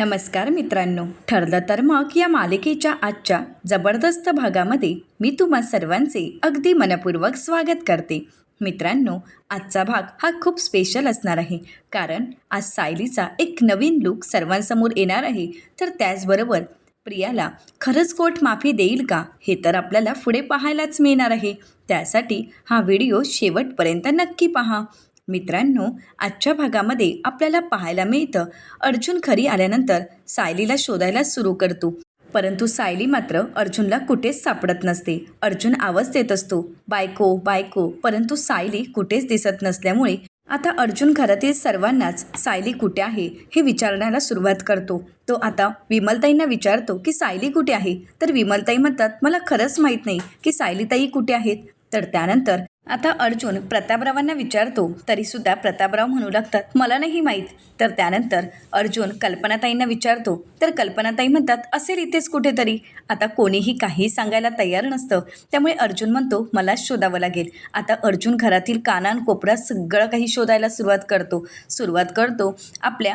नमस्कार मित्रांनो ठरलं तर मग या मालिकेच्या आजच्या जबरदस्त भागामध्ये मी तुम्हा सर्वांचे अगदी मनपूर्वक स्वागत करते. मित्रांनो आजचा भाग हा खूप स्पेशल असणार आहे. कारण आज सायलीचा एक नवीन लूक सर्वांसमोर येणार आहे. तर त्याचबरोबर प्रियाला खरंच कोर्ट माफी देईल का? हे तर आपल्याला पुढे पाहायलाच मिळणार आहे. त्यासाठी हा व्हिडिओ शेवटपर्यंत नक्की पहा. मित्रांनो आजच्या भागामध्ये आपल्याला पाहायला मिळतं अर्जुन खरी आल्यानंतर सायलीला शोधायला सुरू करतो. परंतु सायली मात्र अर्जुनला कुठेच सापडत नसते. अर्जुन आवाज देत असतो बायको बायको. परंतु सायली कुठेच दिसत नसल्यामुळे आता अर्जुन घरातील सर्वांनाच सायली कुठे आहे हे विचारण्याला सुरुवात करतो. तो आता विमलताईंना विचारतो की सायली कुठे आहे? तर विमलताई म्हणतात मला खरंच माहीत नाही की सायलीताई कुठे आहेत. तर त्यानंतर आता अर्जुन प्रतापरावांना विचारतो तरीसुद्धा प्रतापराव म्हणू लागतात मला नाही माहीत. तर त्यानंतर अर्जुन कल्पनाताईंना विचारतो तर कल्पनाताई म्हणतात असेल इथेच कुठेतरी? आता कोणीही काही सांगायला तयार नसतं. त्यामुळे अर्जुन म्हणतो मलाच शोधावं लागेल. आता अर्जुन घरातील कानान कोपरा सगळं काही शोधायला सुरुवात करतो. सुरुवात करतो आपल्या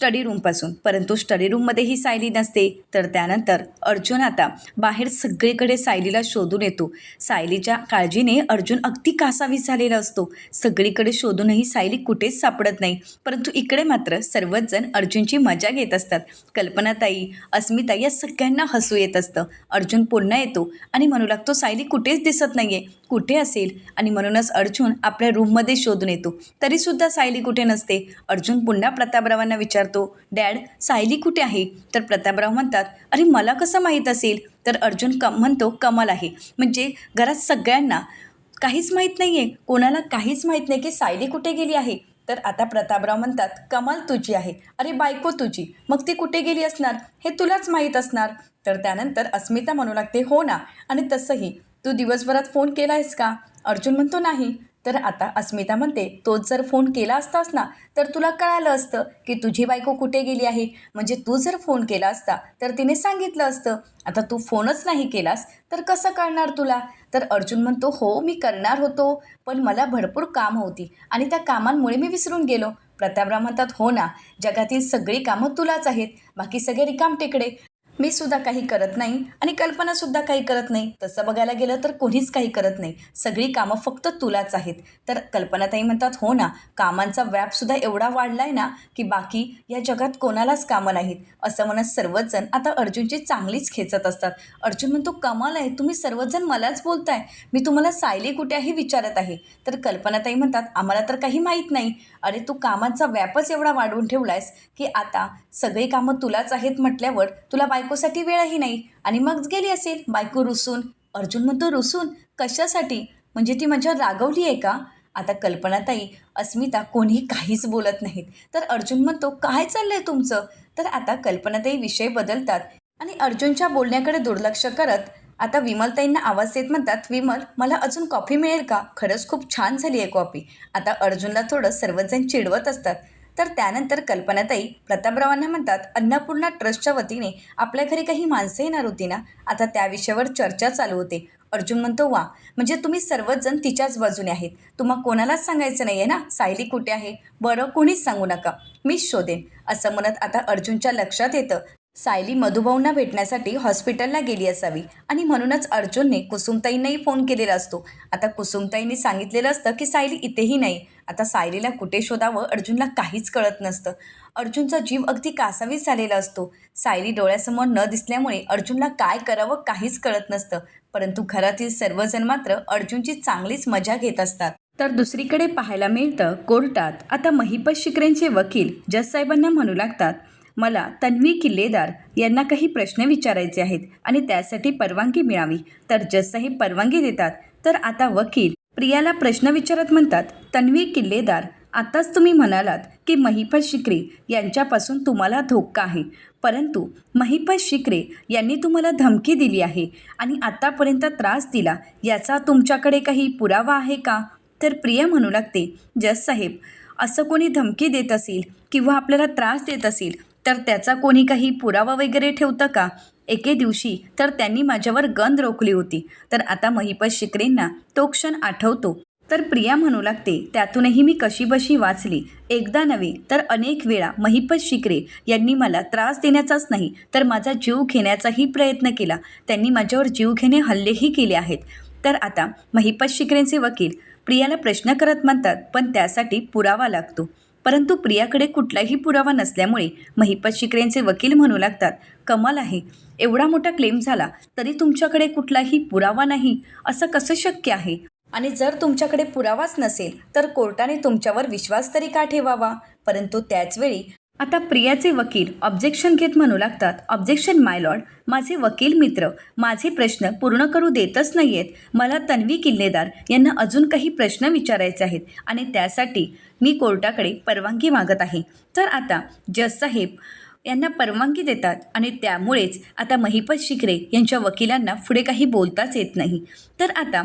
स्टडी रूमपासून परंतु स्टडी रूममध्येही सायली नसते. तर त्यानंतर अर्जुन आता बाहेर सगळीकडे सायलीला शोधून येतो. सायलीच्या काळजीने अर्जुन अगदी कासावीस झालेला असतो. सगळीकडे शोधूनही सायली कुठेच सापडत नाही. परंतु इकडे मात्र सर्वच जण अर्जुनची मजा घेत असतात. कल्पनाताई अस्मिता या सगळ्यांना हसू येत असतं. अर्जुन पुन्हा येतो आणि म्हणू लागतो सायली कुठेच दिसत नाही आहे कुठे असेल आणि म्हणूनच अर्जुन आपल्या रूममध्ये शोधून येतो. तरीसुद्धा सायली कुठे नसते? अर्जुन पुन्हा प्रतापरावांना विचारतो डॅड सायली कुठे आहे? तर प्रतापराव म्हणतात अरे मला कसं माहीत असेल? तर अर्जुन कम म्हणतो कमाल आहे. म्हणजे घरात सगळ्यांना काहीच माहीत नाही आहे कोणाला काहीच माहीत नाही की सायली कुठे गेली आहे. तर आता प्रतापराव म्हणतात कमाल तुझी आहे. अरे बायको तुझी. मग ती कुठे गेली असणार? हे तुलाच माहीत असणार. तर त्यानंतर अस्मिता म्हणू लागते हो ना. आणि तसंही. तू दिवसभरात फोन केला आहेस का? अर्जुन म्हणतो नाही. तर आता अस्मिता म्हणते तोच जर फोन केला असतास ना तर तुला कळालं असतं की तुझी बायको कुठे गेली आहे. म्हणजे तू जर फोन केला असता तर तिने सांगितलं असतं आता तू फोनच नाही केलास तर कसं कळणार तुला? तर अर्जुन म्हणतो हो मी करणार होतो पण मला भरपूर काम होती आणि त्या कामांमुळे मी विसरून गेलो. प्रतापराव म्हणतात हो ना जगातील सगळी कामं तुलाच आहेत बाकी सगळे रिकाम टेकडे. मी सुद्धा काही करत नाही आणि कल्पनासुद्धा काही करत नाही. तसं बघायला गेलं तर कोणीच काही करत नाही. सगळी कामं फक्त तुलाच आहेत. तर कल्पनाताई म्हणतात हो ना कामांचा व्यापसुद्धा एवढा वाढला आहे ना की बाकी या जगात कोणालाच कामं नाहीत. असं म्हणत सर्वचजण आता अर्जुनची चांगलीच खेचत असतात. अर्जुन म्हणतो कमाल आहे तुम्ही सर्वजण मलाच बोलताय. मी तुम्हाला सायली कुठे आहे विचारत आहे. तर कल्पनाताई म्हणतात आम्हाला तर काही माहीत नाही. अरे तू कामांचा व्यापच एवढा वाढवून ठेवलायस की आता सगळी कामं तुलाच आहेत म्हटल्यावर तुला बायकोसाठी वेळही नाही. आणि मग गेली असेल. बायको रुसून. अर्जुन म्हणतो रुसून? कशासाठी? म्हणजे ती माझ्यावर रागवली आहे का? आता कल्पनाताई अस्मिता कोणीही काहीच बोलत नाहीत. तर अर्जुन म्हणतो काय चाललंय तुमचं? तर आता कल्पनाताई विषय बदलतात. आणि अर्जुनच्या बोलण्याकडे दुर्लक्ष करत आता विमलताईंना आवाज देत म्हणतात विमल मला अजून कॉफी मिळेल का? खरंच खूप छान झाली आहे कॉफी. आता अर्जुनला थोडं सर्वजण चिडवत असतात. तर त्यानंतर कल्पनाताई प्रतापरावांना म्हणतात अन्नपूर्णा ट्रस्टच्या वतीने आपल्या घरी काही माणसं येणार होती ना? आता त्या विषयावर चर्चा चालू होते. अर्जुन म्हणतो वा म्हणजे तुम्ही सर्वच जण तिच्याच बाजूने आहेत. तुम्हा कोणालाच सांगायचं नाही आहे ना? सायली कुठे आहे? बरं कोणीच सांगू नका. मीच शोधेन. असं म्हणत आता अर्जुनच्या लक्षात येतं सायली मधुभाऊंना भेटण्यासाठी हॉस्पिटलला गेली असावी आणि म्हणूनच अर्जुनने कुसुमताईंनाही फोन केलेला असतो. आता कुसुमताईंनी सांगितलेलं असतं की सायली इथेही नाही. आता सायलीला कुठे शोधावं अर्जुनला काहीच कळत नसतं. अर्जुनचा जीव अगदी कासावीस झालेला असतो. सायली डोळ्यासमोर न दिसल्यामुळे अर्जुनला काय करावं काहीच कळत नसतं. परंतु घरातील सर्वजण मात्र अर्जुनची चांगलीच मजा घेत असतात. तर दुसरीकडे पाहायला मिळतं कोर्टात आता महिपत शिकरेंचे वकील जससाहेबांना म्हणू लागतात मला तन्वी किल्लेदार यांना काही प्रश्न विचारायचे आहेत आणि त्यासाठी परवानगी मिळावी. तर जससाहेब परवानगी देतात तर आता वकील प्रियाला प्रश्न विचारत म्हणतात तन्वी किल्लेदार आताच तुम्ही म्हणालात की महिपत शिकरे यांच्यापासून तुम्हाला धोका आहे. परंतु महिपत शिकरे यांनी तुम्हाला धमकी दिली आहे आणि आतापर्यंत त्रास दिला याचा तुमच्याकडे काही पुरावा आहे का? तर प्रिया म्हणू लागते जस साहेब असं कोणी धमकी देत असेल किंवा आपल्याला त्रास देत असेल तर त्याचा कोणी काही पुरावा वगैरे ठेवतं का? एके दिवशी तर त्यांनी माझ्यावर गंध रोखली होती. तर आता महिपत शिकरेंना तो क्षण आठवतो. तर प्रिया म्हणू लागते त्यातूनही मी कशीबशी वाचली. एकदा नव्हे तर अनेक वेळा महिपत शिकरे यांनी मला त्रास देण्याचाच नाही तर माझा जीव घेण्याचाही प्रयत्न केला. त्यांनी माझ्यावर जीव घेणे हल्लेही केले आहेत. तर आता महिपत शिकरेंचे वकील प्रियाला प्रश्न करत म्हणतात पण त्यासाठी पुरावा लागतो. परंतु प्रियाकडे कुठलाही पुरावा नसल्यामुळे महिपत शिकरेंचे वकील म्हणू लागतात कमाल आहे. एवढा मोठा क्लेम झाला तरी तुमच्याकडे कुठलाही पुरावा नाही. असं कसं शक्य आहे? आणि जर तुमच्याकडे पुरावाच नसेल तर कोर्टाने तुमच्यावर विश्वास तरी का ठेवावा? परंतु त्याचवेळी आता प्रियाचे वकील ऑब्जेक्शन घेत म्हणू लागतात. ऑब्जेक्शन माय लॉर्ड माझे वकील मित्र माझे प्रश्न पूर्ण करू देतच नाही आहेत मला तन्वी किल्लेदार यांना अजून काही प्रश्न विचारायचे आहेत आणि त्यासाठी मी कोर्टाकडे परवानगी मागत आहे. तर आता जज साहेब यांना परवानगी देतात आणि त्यामुळेच आता महिपत शिकरे यांच्या वकिलांना पुढे काही बोलताच येत नाही. तर आता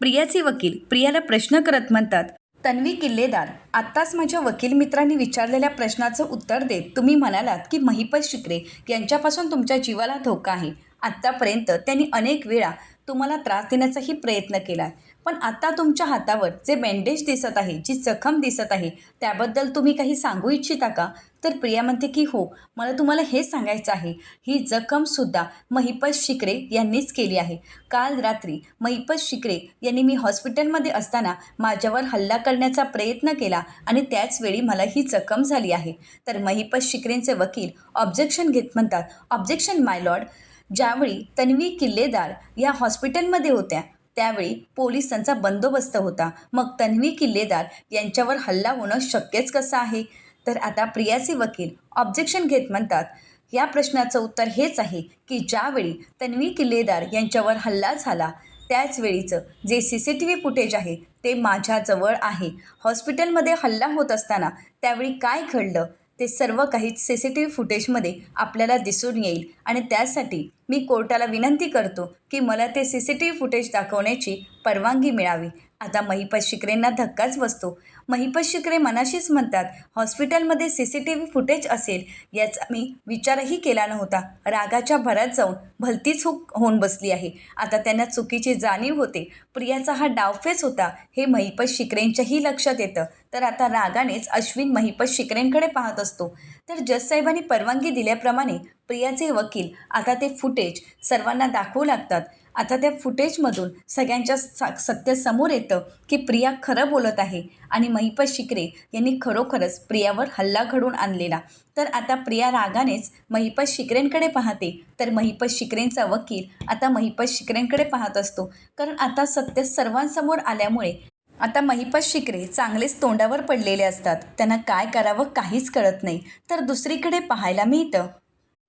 प्रियाचे वकील प्रियाला प्रश्न करत म्हणतात तन्वी किल्लेदार आत्ताच माझ्या वकील मित्रांनी विचारलेल्या प्रश्नाचं उत्तर देत तुम्ही म्हणालात की महिपत शिकरे यांच्यापासून तुमच्या जीवाला धोका आहे. आत्तापर्यंत त्यांनी अनेक वेळा तुम्हाला त्रास देण्याचाही प्रयत्न केला पण आता तुमच्या हातावर जे बँडेज दिसत आहे जी जखम दिसत आहे त्याबद्दल तुम्ही काही सांगू इच्छिता का? तर प्रिया म्हणते की हो मला तुम्हाला हे सांगायचं आहे. ही जखमसुद्धा महिपत शिकरे यांनीच केली आहे. काल रात्री महिपत शिकरे यांनी मी हॉस्पिटलमध्ये असताना माझ्यावर हल्ला करण्याचा प्रयत्न केला आणि त्याचवेळी मला ही जखम झाली आहे. तर महिपत शिकरेंचे वकील ऑब्जेक्शन घेत म्हणतात ऑब्जेक्शन माय लॉर्ड ज्यावेळी तन्वी किल्लेदार या हॉस्पिटलमध्ये होत्या त्यावेळी पोलिसांचा बंदोबस्त होता. मग तन्वी किल्लेदार यांच्यावर हल्ला होणं शक्यच कसं आहे? तर आता प्रियाचे वकील ऑब्जेक्शन घेत म्हणतात या प्रश्नाचं उत्तर हेच आहे की ज्यावेळी तन्वी किल्लेदार यांच्यावर हल्ला झाला त्याच वेळीचं जे C C T V footage आहे ते माझ्याजवळ आहे. हॉस्पिटलमध्ये हल्ला होत असताना त्यावेळी काय घडलं? ते सर्व काही सी सी टी व्ही फुटेजमध्ये आपल्याला दिसून येईल. आणि त्यासाठी मी कोर्टाला विनंती करतो की मला ते C C T V footage दाखवण्याची परवानगी मिळावी. आता महिपत शिकरेंना धक्काच बसतो. महिपत शिकरे मनाशीच म्हणतात हॉस्पिटलमध्ये C C T V footage असेल याचा मी विचारही केला नव्हता. रागाच्या भरात जाऊन भलतीच हुक होऊन बसली आहे. आता त्यांना चुकीची जाणीव होते. प्रियाचा हा डावफेच होता हे महिपत शिकरेंच्याही लक्षात येतं. तर आता रागानेच अश्विन महिपत शिकरेंकडे पाहत असतो. तर जससाहेबांनी परवानगी दिल्याप्रमाणे प्रियाचे वकील आता ते फुटेज सर्वांना दाखवू लागतात. आता त्या फुटेजमधून सगळ्यांच्या सा सत्य समोर येतं की प्रिया खरं बोलत आहे. आणि महिपत शिकरे यांनी खरोखरच प्रियावर हल्ला घडून आणलेला. तर आता प्रिया रागानेच महिपत शिकरेंकडे पाहते. तर महिपत शिकरेंचा वकील आता महिपत शिकरेंकडे पाहत असतो. कारण आता सत्य सर्वांसमोर आल्यामुळे आता महिपत शिकरे चांगलेच तोंडावर पडलेले असतात. त्यांना काय करावं काहीच कळत नाही. तर दुसरीकडे पाहायला मिळतं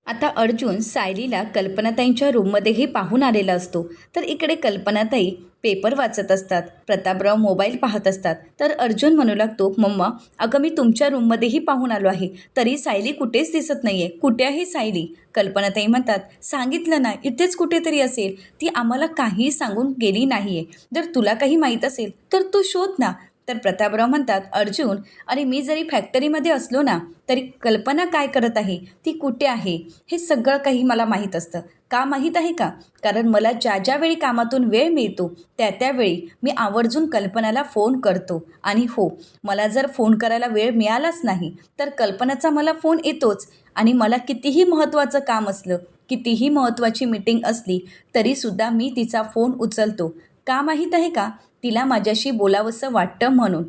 आता अर्जुन सायलीला कल्पनाताईंच्या रूममध्येही पाहून आलेला असतो. तर इकडे कल्पनाताई पेपर वाचत असतात. प्रतापराव मोबाईल पाहत असतात. तर अर्जुन म्हणू लागतो मम्मा अगं मी तुमच्या रूममध्येही पाहून आलो आहे. तरी सायली कुठेच दिसत नाही आहे कुठे आहे सायली? कल्पनाताई म्हणतात सांगितलं ना इथेच कुठेतरी असेल. ती आम्हाला काहीही सांगून गेली नाही आहे जर तुला काही माहीत असेल तर तू शोध ना. तर प्रतापराव म्हणतात अर्जुन अरे मी जरी फॅक्टरीमध्ये असलो ना तरी कल्पना काय करत आहे? ती कुठे आहे? हे सगळं काही मला माहीत असतं. का माहीत आहे का? कारण मला ज्या ज्यावेळी कामातून वेळ मिळतो त्या त्यावेळी मी आवर्जून कल्पनाला फोन करतो. आणि हो मला जर फोन करायला वेळ मिळालाच नाही तर कल्पनाचा मला फोन येतोच. आणि मला कितीही महत्त्वाचं काम असलं कितीही महत्त्वाची मीटिंग असली तरीसुद्धा मी तिचा फोन उचलतो. का माहीत आहे का? तिला माझ्याशी बोलावंसं वाटतं म्हणून.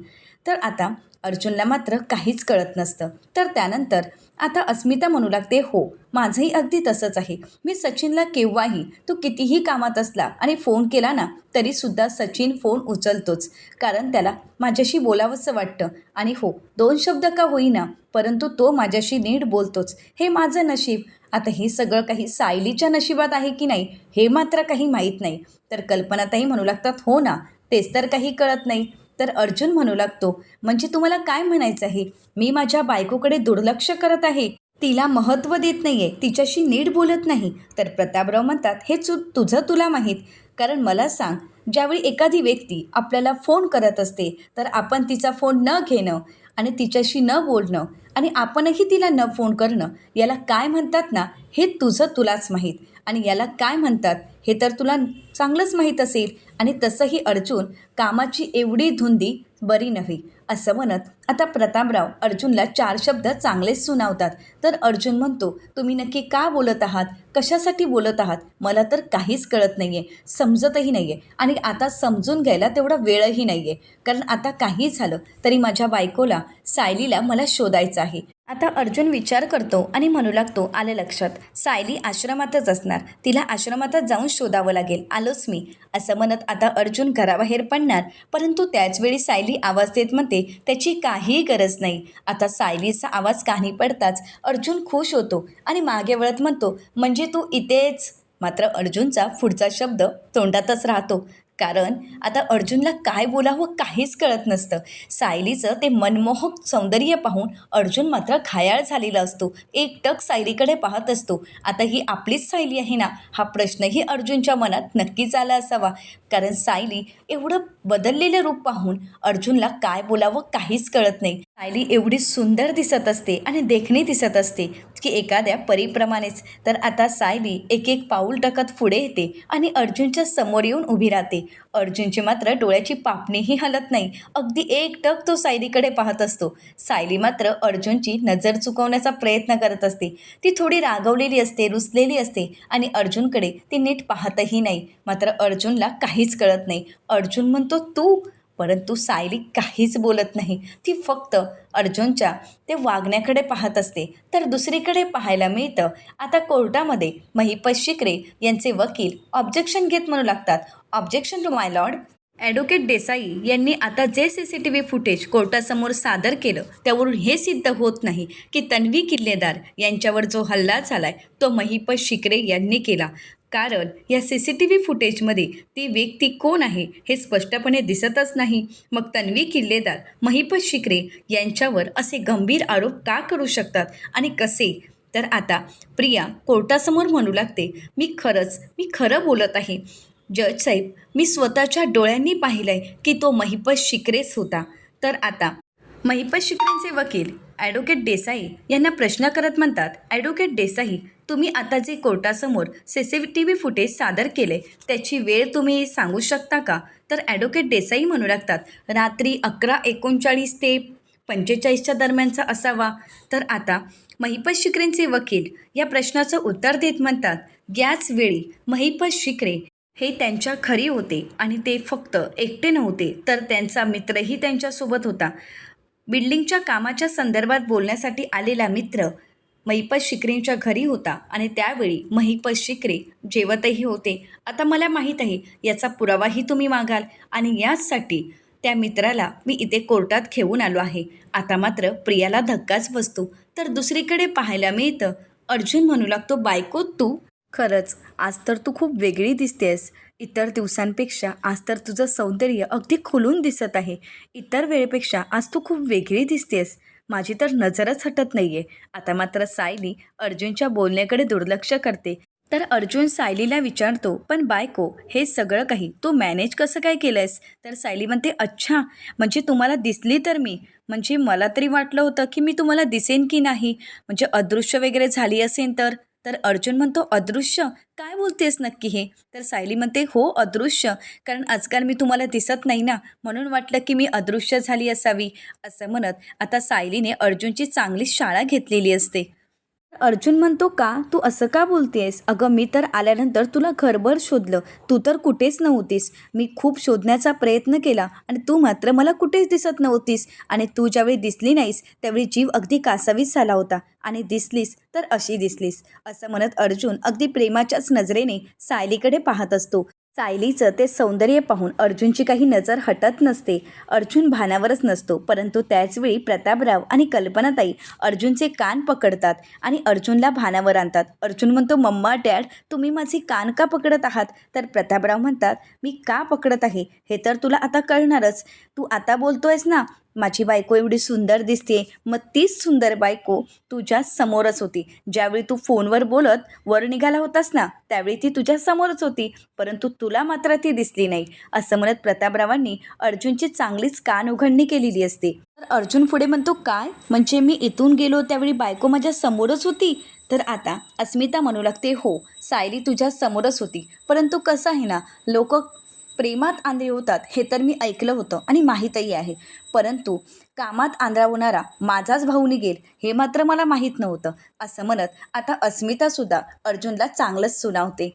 तर आता अर्जुनला मात्र काहीच कळत नसतं. तर त्यानंतर आता अस्मिता म्हणू लागते हो माझंही अगदी तसंच आहे. मी सचिनला केव्हाही तो कितीही कामात असला आणि फोन केला ना तरीसुद्धा सचिन फोन उचलतोच. कारण त्याला माझ्याशी बोलावंसं वाटतं. आणि हो दोन शब्द का होईना परंतु तो माझ्याशी नीट बोलतोच. हे माझं नशीब. आता हे सगळं काही सायलीच्या नशिबात आहे की नाही हे मात्र काही माहीत नाही. तर कल्पनाताही म्हणू लागतात हो ना तेच तर काही कळत नाही. तर अर्जुन म्हणू लागतो म्हणजे तुम्हाला काय म्हणायचं आहे? मी माझ्या बायकोकडे दुर्लक्ष करत आहे. तिला महत्त्व देत नाही आहे तिच्याशी नीट बोलत नाही. तर प्रतापराव म्हणतात हे चू तुझं तुला माहीत. कारण मला सांग ज्यावेळी एखादी व्यक्ती आपल्याला फोन करत असते तर आपण तिचा फोन न घेणं आणि तिच्याशी न बोलणं आणि आपणही तिला न फोन करणं याला काय म्हणतात ना हे तुझं तुलाच माहीत. आणि याला काय म्हणतात हे तर तुला चांगलंच माहीत असेल. आणि तसंही अर्जुन कामाची एवढी धुंदी बरी नव्हे असं म्हणत आता प्रतापराव अर्जुनला चार शब्द चांगलेच सुनावतात. तर अर्जुन म्हणतो तुम्ही नक्की का बोलत आहात? कशासाठी बोलत आहात? मला तर काहीच कळत नाही आहे समजतही नाही आहे आणि आता समजून घ्यायला तेवढा वेळही नाही आहे कारण आता काही झालं तरी माझ्या बायकोला सायलीला मला शोधायचं आहे. आता अर्जुन विचार करतो आणि म्हणू लागतो आलं लक्षात. सायली आश्रमातच असणार. तिला आश्रमातच जाऊन शोधावं लागेल. आलोच मी. असं म्हणत आता अर्जुन घराबाहेर पडणार. परंतु त्याचवेळी सायली आवाज देत म्हणते त्याची काहीही गरज नाही. आता सायलीचा आवाज काही पडताच अर्जुन खुश होतो आणि मागे वळत म्हणतो म्हणजे तू इथेच? मात्र अर्जुनचा पुढचा शब्द तोंडातच राहतो. कारण आता अर्जुनला काय बोलावं काहीच कळत नसतं. सायलीचं ते मनमोहक सौंदर्य पाहून अर्जुन मात्र घायाळ झालेला असतो. एकटक सायलीकडे पाहत असतो. आता ही आपलीच सायली आहे ना? हा प्रश्नही अर्जुनच्या मनात नक्कीच आला असावा. कारण सायली एवढं बदललेलं रूप पाहून अर्जुनला काय बोलावं काहीच कळत नाही. सायली एवढी सुंदर दिसत असते आणि देखणी दिसत असते. की एखाद्या परीप्रमाणेच. तर आता सायली एक एक पाऊल टाकत पुढे येते आणि अर्जुनच्या समोर येऊन उभी राहते. अर्जुनची मात्र डोळ्याची पापणीही हलत नाही. अगदी एकटक तो सायलीकडे पाहत असतो. सायली मात्र अर्जुनची नजर चुकवण्याचा प्रयत्न करत असते. ती थोडी रागवलेली असते रुसलेली असते आणि अर्जुनकडे ती नीट पाहतही नाही. मात्र अर्जुनला काहीच कळत नाही. अर्जुन म्हणतो तू परंतु सायली काहीच बोलत नाही. ती फक्त अर्जुनच्या ते वागण्याकडे पाहत असते. तर दुसरीकडे पाहायला मिळतं आता कोर्टामध्ये महिपत शिकरे यांचे वकील ऑब्जेक्शन घेत म्हणू लागतात. Objection to my lord advocate Desai यांनी आता जे C C T V footage कोर्टासमोर सादर केलं त्यावरून हे सिद्ध होत नाही की तन्वी किल्लेदार यांच्यावर जो हल्ला झालाय तो महिपत शिकरे यांनी केला. कारण या सी सी टी व्ही फुटेजमध्ये ती व्यक्ती कोण आहे हे स्पष्टपणे दिसतच नाही. मग तन्वी किल्लेदार महिपत शिकरे यांच्यावर असे गंभीर आरोप का करू शकतात आणि कसे? तर आता प्रिया कोर्टासमोर म्हणू लागते मी खरंच मी खरं बोलत आहे. जज साहेब मी स्वतःच्या डोळ्यांनी पाहिलं आहे की तो महिपत शिकरेच होता. तर आता महिपत शिकरेंचे वकील ॲडव्होकेट देसाई यांना प्रश्न करत म्हणतात ॲडव्होकेट देसाई तुम्ही आता जे कोर्टासमोर C C T V footage सादर केले त्याची वेळ तुम्ही सांगू शकता का? तर ॲडव्होकेट देसाई म्हणू लागतात रात्री अकरा एकोणचाळीस ते पंचेचाळीसच्या दरम्यानचा असावा. तर आता महिपत शिकरेंचे वकील या प्रश्नाचं उत्तर देत म्हणतात याच वेळी महिपत शिकरे हे त्यांच्या खरी होते आणि ते फक्त एकटे नव्हते तर त्यांचा मित्रही त्यांच्यासोबत होता. बिल्डिंगच्या कामाच्या संदर्भात बोलण्यासाठी आलेला मित्र महिपत शिकरेंच्या घरी होता आणि त्यावेळी महिपत शिकरे जेवतही होते. आता मला माहीत आहे याचा पुरावाही तुम्ही मागाल आणि याचसाठी त्या मित्राला मी इथे कोर्टात घेऊन आलो आहे. आता मात्र प्रियाला धक्काच बसतो. तर दुसरीकडे पाहायला मिळतं अर्जुन म्हणू लागतो बायको तू खरंच आज तर तू खूप वेगळी दिसतेस. इतर दिवसांपेक्षा आज तर तुझं सौंदर्य अगदी खुलून दिसत आहे. इतर वेळेपेक्षा आज तू खूप वेगळी दिसतेस. माझी तर नजरच हटत नाही आहे आता मात्र सायली अर्जुनच्या बोलण्याकडे दुर्लक्ष करते. तर अर्जुन सायलीला विचारतो पण बायको हे सगळं काही तू मॅनेज कसं काय केलं आहेस तर सायली म्हणते अच्छा म्हणजे तुम्हाला दिसली तर मी. म्हणजे मला तरी वाटलं होतं की मी तुम्हाला दिसेन की नाही. म्हणजे अदृश्य वगैरे झाली असेल तर. तर अर्जुन म्हणतो अदृश्य? काय बोलतेस नक्की हे? तर सायली म्हणते हो अदृश्य. कारण आजकाल मी तुम्हाला दिसत नाही ना म्हणून वाटलं की मी अदृश्य झाली असावी असं म्हणत आता सायलीने अर्जुनची चांगली शाळा घेतलेली असते. अर्जुन म्हणतो का? तू असं का बोलतेस अगं मी तर आल्यानंतर तुला घरभर शोधलं. तू तर कुठेच नव्हतीस. मी खूप शोधण्याचा प्रयत्न केला आणि तू मात्र मला कुठेच दिसत नव्हतीस. आणि तू ज्यावेळी दिसली नाहीस त्यावेळी जीव अगदी कासावीस झाला होता. आणि दिसलीस तर अशी दिसलीस. असं म्हणत अर्जुन अगदी प्रेमाच्याच नजरेने सायलीकडे पाहत असतो. सायलीचं ते सौंदर्य पाहून अर्जुनची काही नजर हटत नसते. अर्जुन भानावरच नसतो परंतु त्याचवेळी प्रतापराव आणि कल्पनाताई अर्जुनचे कान पकडतात आणि अर्जुनला भानावर आणतात. अर्जुन म्हणतो मम्मा डॅड तुम्ही माझे कान का पकडत आहात? तर प्रतापराव म्हणतात मी का पकडत आहे? हे तर तुला आता कळणारच. तू आता बोलतोयस ना माझी बायको एवढी सुंदर दिसते. मग तीच सुंदर बायको तुझ्या समोरच होती. ज्यावेळी तू फोनवर बोलत वर निघाला होतास ना त्यावेळी ती तुझ्या समोरच होती. परंतु तुला मात्र ती दिसली नाही. असं म्हणत प्रतापरावांनी अर्जुनची चांगलीच कान उघडणी केलेली असते. तर अर्जुन पुढे म्हणतो काय? म्हणजे मी इथून गेलो त्यावेळी बायको माझ्या समोरच होती? तर आता अस्मिता म्हणू लागते हो सायली तुझ्या समोरच होती. परंतु कसं आहे ना लोक प्रेमात आंधळे होतात हे तर मी ऐकलं होतं आणि माहीतही आहे. परंतु कामात आंधळा होणारा माझाच भाऊ निघेल हे मात्र मला माहीत नव्हतं. असं म्हणत आता अस्मितासुद्धा अर्जुनला चांगलंच सुनावते.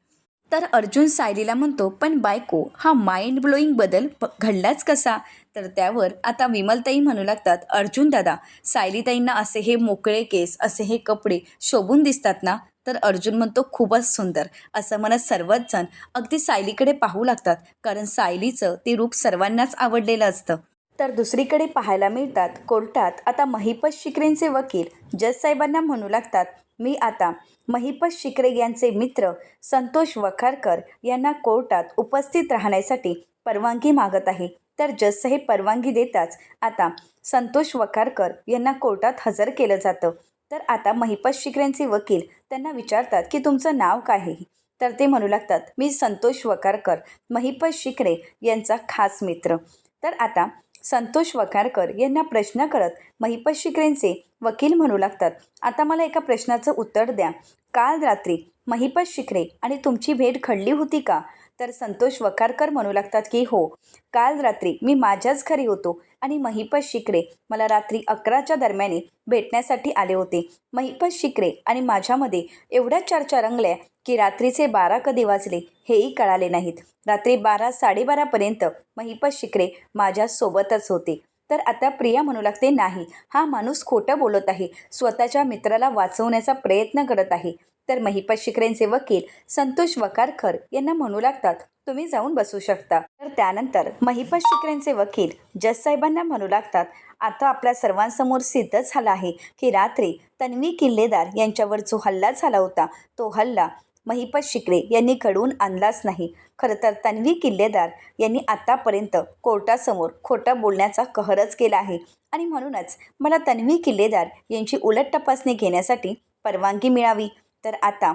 तर अर्जुन सायलीला म्हणतो पण बायको हा माइंड ब्लोईंग बदल प घडलाच कसा? तर त्यावर आता विमलताई म्हणू लागतात अर्जुन दादा सायलीताईंना असे हे मोकळे केस असे हे कपडे शोभून दिसतात ना? तर अर्जुन म्हणतो खूपच सुंदर. असं म्हणत सर्वच जण अगदी सायलीकडे पाहू लागतात कारण सायलीचं ते रूप सर्वांनाच आवडलेलं असतं. तर दुसरीकडे पाहायला मिळतात कोर्टात आता महिपत शिकरेंचे वकील जज साहेबांना म्हणू लागतात मी आता महिपत शिकरे यांचे मित्र संतोष वखारकर यांना कोर्टात उपस्थित राहण्यासाठी परवानगी मागत आहे. तर जजसाहेब परवानगी देताच आता संतोष वखारकर यांना कोर्टात हजर केलं जातं. तर आता महिपत शिकरेंचे वकील त्यांना विचारतात की तुमचं नाव काय आहे? तर ते म्हणू लागतात मी संतोष वकारकर महिपत शिकरे यांचा खास मित्र. तर आता संतोष वकारकर यांना प्रश्न करत महिपत शिकरेंचे वकील म्हणू लागतात आता मला एका प्रश्नाचं उत्तर द्या. काल रात्री महिपत शिकरे आणि तुमची भेट घडली होती का? तर संतोष वकारकर म्हणू लागतात की हो. काल रात्री मी माझ्याच घरी होतो आणि महिपत शिकरे मला रात्री अकराच्या दरम्याने भेटण्यासाठी आले होते. महिपत शिकरे आणि माझ्यामध्ये एवढ्या चर्चा रंगल्या की रात्रीचे बारा कधी वाजले हेही कळाले नाहीत. रात्री बारा साडेबारापर्यंत महिपत शिकरे माझ्यासोबतच होते. तर आता प्रिया म्हणू लागते नाही हा माणूस खोटं बोलत आहे. स्वतःच्या मित्राला वाचवण्याचा प्रयत्न करत आहे. तर महिपत शिकरेंचे वकील संतोष वकारकर यांना म्हणू लागतात तुम्ही जाऊन बसू शकता. तर त्यानंतर महिपत शिकरेंचे वकील जज साहेबांना म्हणू लागतात आता आपल्या सर्वांसमोर सिद्ध झाला आहे की रात्री तन्वी किल्लेदार यांच्यावर जो हल्ला झाला होता तो हल्ला महिपत शिकरे यांनी घडवून आणलाच नाही. खरं तर तन्वी किल्लेदार यांनी आतापर्यंत कोर्टासमोर खोटं बोलण्याचा कहरच केला आहे आणि म्हणूनच मला तन्वी किल्लेदार यांची उलट तपासणी घेण्यासाठी परवानगी मिळावी. तर आता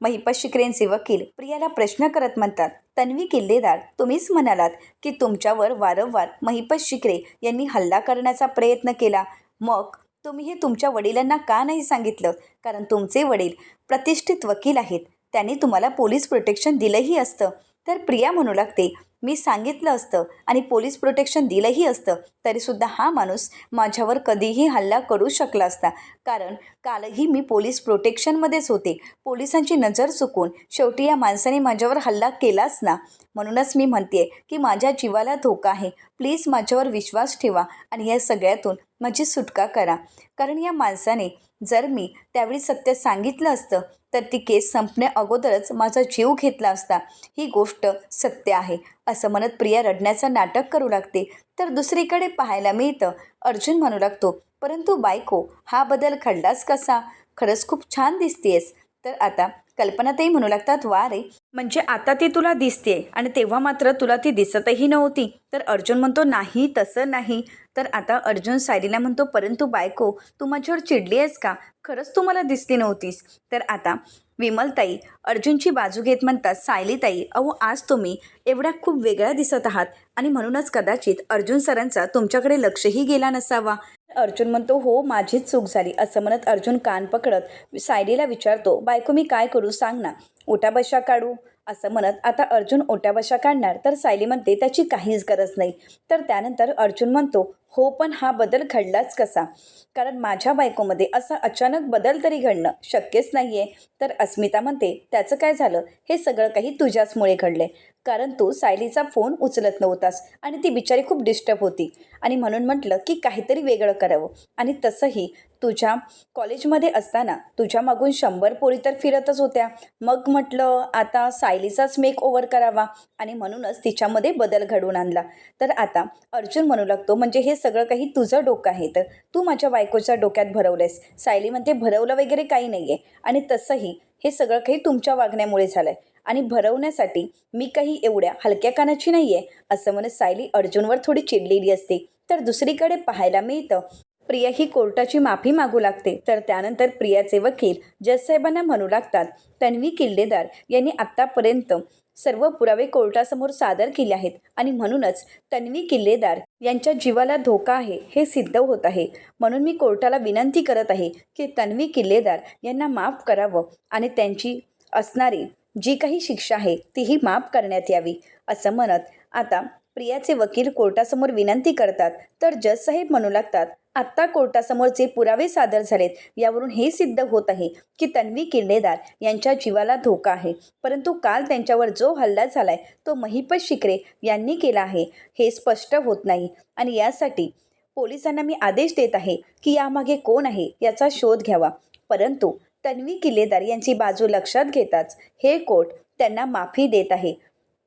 महिपत शिकरेंचे वकील प्रियाला प्रश्न करत म्हणतात तन्वी किल्लेदार तुम्हीच म्हणालात की तुमच्यावर वारंवार महिपत शिकरे यांनी हल्ला करण्याचा प्रयत्न केला. मग तुम्ही हे तुमच्या वडिलांना का नाही सांगितलं? कारण तुमचे वडील प्रतिष्ठित वकील आहेत. त्यांनी तुम्हाला पोलीस प्रोटेक्शन दिलंही असतं. तर प्रिया म्हणू लागते मी सांगितलं असतं आणि पोलीस प्रोटेक्शन दिलंही असतं तरीसुद्धा हा माणूस माझ्यावर कधीही हल्ला करू शकला असता. कारण कालही मी पोलीस प्रोटेक्शनमध्येच होते. पोलिसांची नजर चुकून शेवटी या माणसाने माझ्यावर हल्ला केलाच ना. म्हणूनच मी म्हणते की माझ्या जीवाला धोका आहे. प्लीज माझ्यावर विश्वास ठेवा आणि या सगळ्यातून माझी सुटका करा. कारण या माणसाने जर मी त्यावेळी सत्य सांगितलं असतं तर ती केस संपण्या अगोदरच माझा जीव घेतला असता. ही गोष्ट सत्य आहे असं म्हणत प्रिया रडण्याचं नाटक करू लागते. तर दुसरीकडे पाहायला मिळतं अर्जुन म्हणू लागतो परंतु बायको हा बदल घडलाच कसा? खरंच खूप छान दिसतेस तर आता कल्पनाताई म्हणू लागतात वा रे म्हणजे आता ती तुला दिसते आणि तेव्हा मात्र तुला ती दिसतही नव्हती. तर अर्जुन म्हणतो नाही तसं नाही. तर आता अर्जुन सायलीला म्हणतो परंतु बायको तू माझ्यावर चिडली आहेस का? खरंच तू मला दिसली नव्हतीस. तर आता विमलताई अर्जुनची बाजू घेत म्हणतात सायलीताई अहो आज तुम्ही एवढ्या खूप वेगळ्या दिसत आहात आणि म्हणूनच कदाचित अर्जुन सरांचा तुमच्याकडे लक्षही गेला नसावा. अर्जुन म्हणतो हो माझीच चूक झाली असं म्हणत अर्जुन कान पकडत सायलीला विचारतो बायको मी काय करू? सांग ना. ओटाबशा काढू असं म्हणत आता अर्जुन ओट्याबशा काढणार तर सायली म्हणते त्याची काहीच गरज नाही. तर त्यानंतर अर्जुन म्हणतो हो पण हा बदल घडलाच कसा? कारण माझ्या बायकोमध्ये असा अचानक बदल तरी घडणं शक्यच नाही आहे तर अस्मिता म्हणते त्याचं काय झालं? हे सगळं काही तुझ्याचमुळे घडले कारण तू सायलीचा फोन उचलत नव्हतास आणि ती बिचारी खूप डिस्टर्ब होती. आणि म्हणून म्हटलं की काहीतरी वेगळं करावं. आणि तसंही तुझ्या कॉलेजमध्ये असताना तुझ्या मागून शंभर पोरी तर फिरतच होत्या. मग म्हटलं आता सायलीचाच मेक ओव्हर करावा. आणि म्हणूनच तिच्यामध्ये बदल घडवून आणला. तर आता अर्जुन म्हणू लागतो म्हणजे हे सगळं काही तुझं डोकं आहे तर तू माझ्या बायकोच्या डोक्यात भरवलंयस. सायली म्हणते भरवलं वगैरे काही नाही आहे आणि तसंही हे सगळं काही तुमच्या वागण्यामुळे झालं आहे आणि भरवण्यासाठी मी काही एवढ्या हलक्या कानाची नाही आहे असं म्हणत सायली अर्जुनवर थोडी चिडलेली असते. तर दुसरीकडे पाहायला मिळतं प्रिया ही कोर्टाची माफी मागू लागते. तर त्यानंतर प्रियाचे वकील जजसाहेबांना म्हणू लागतात तन्वी किल्लेदार यांनी आत्तापर्यंत सर्व पुरावे कोर्टासमोर सादर केले आहेत आणि म्हणूनच तन्वी किल्लेदार यांच्या जीवाला धोका आहे हे सिद्ध होत आहे. म्हणून मी कोर्टाला विनंती करत आहे की तन्वी किल्लेदार यांना माफ करावं आणि त्यांची असणारी जी काही शिक्षा आहे तीही माफ करण्यात यावी असं म्हणत आता प्रियाचे वकील कोर्टासमोर विनंती करतात तर जजसाहेब म्हणू लागतात आत्ता कोर्टासमोर जे पुरावे सादर झालेत. यावरून हे सिद्ध होत आहे की तन्वी किर्णेदार यांच्या जीवाला धोका आहे. परंतु काल त्यांच्यावर जो हल्ला झालाय तो महिपत शिकरे यांनी केला आहे हे स्पष्ट होत नाही. आणि यासाठी पोलिसांना मी आदेश देत आहे की यामागे कोण आहे याचा शोध घ्यावा. परंतु तन्वी किल्लेदार यांची बाजू लक्षात घेताच हे कोर्ट त्यांना माफी देत आहे.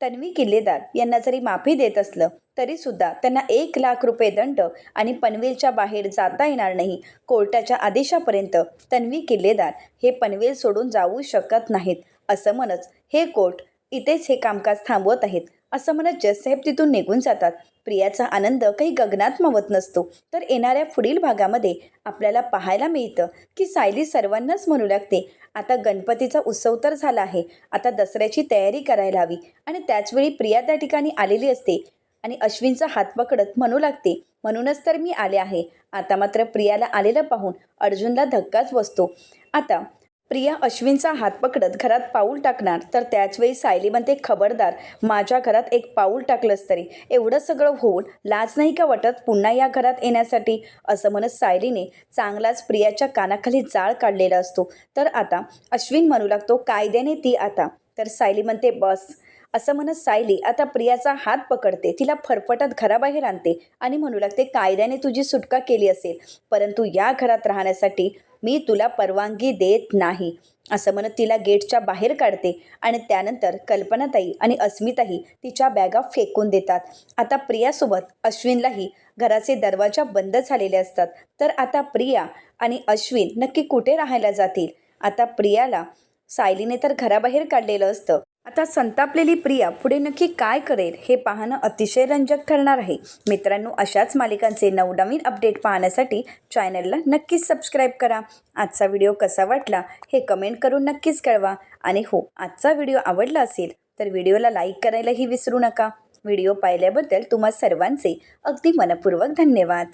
तन्वी किल्लेदार यांना जरी माफी देत असलं तरीसुद्धा त्यांना एक लाख रुपये दंड आणि पनवेलच्या बाहेर जाता येणार नाही. कोर्टाच्या आदेशापर्यंत तन्वी किल्लेदार हे पनवेल सोडून जाऊ शकत नाहीत असं म्हणत हे कोर्ट इथेच हे कामकाज थांबवत आहेत असं म्हणत जजसाहेब तिथून निघून जातात. प्रियाचा आनंद काही गगनात मावत नसतो तर येणाऱ्या पुढील भागामध्ये आपल्याला पाहायला मिळतं की सायली सर्वांनाच म्हणू लागते आता गणपतीचा उत्सव तर झाला आहे. आता दसऱ्याची तयारी करायला हवी. आणि त्याचवेळी प्रिया त्या ठिकाणी आलेली असते. आणि अश्विनचा हात पकडत म्हणू लागते म्हणूनच तर मी आले आहे. आता मात्र प्रियाला आलेलं पाहून अर्जुनला धक्काच बसतो. आता प्रिया अश्विनचा हात पकडत घरात पाऊल टाकणार तर त्याचवेळी सायली म्हणते खबरदार माझ्या घरात एक पाऊल टाकलंच तरी. एवढं सगळं होऊन लाज नाही का वाटत पुन्हा या घरात येण्यासाठी? असं म्हणत सायलीने चांगलाच प्रियाच्या कानाखाली जाळ काढलेला असतो. तर आता अश्विन म्हणू लागतो कायद्याने ती आता? तर सायली म्हणते बस. असं म्हणत सायली आता प्रियाचा हात पकडते तिला फरफटत घराबाहेर आणते आणि म्हणू लागते कायद्याने तुझी सुटका केली असेल. परंतु या घरात राहण्यासाठी मी तुला परवानगी देत नाही. असं म्हणत तिला गेटच्या बाहेर काढते आणि त्यानंतर कल्पनाताई आणि अस्मिताही तिच्या बॅगा फेकून देतात. आता प्रियासोबत अश्विनलाही घराचे दरवाजा बंद झालेले असतात. तर आता प्रिया आणि अश्विन नक्की कुठे राहायला जातील? आता प्रियाला सायलीने तर घराबाहेर काढलेलं असतं. आता संतापलेली प्रिया पुढे नक्की काय करेल हे पाहणं अतिशय रंजक ठरणार आहे. मित्रांनो अशाच मालिकांचे नवनवीन अपडेट पाहण्यासाठी चॅनलला नक्कीच सबस्क्राईब करा. आजचा व्हिडिओ कसा वाटला हे कमेंट करून नक्कीच कळवा. आणि हो आजचा व्हिडिओ आवडला असेल तर व्हिडिओला लाईक करायलाही विसरू नका. व्हिडिओ पाहिल्याबद्दल तुम्हा सर्वांचे अगदी मनपूर्वक धन्यवाद.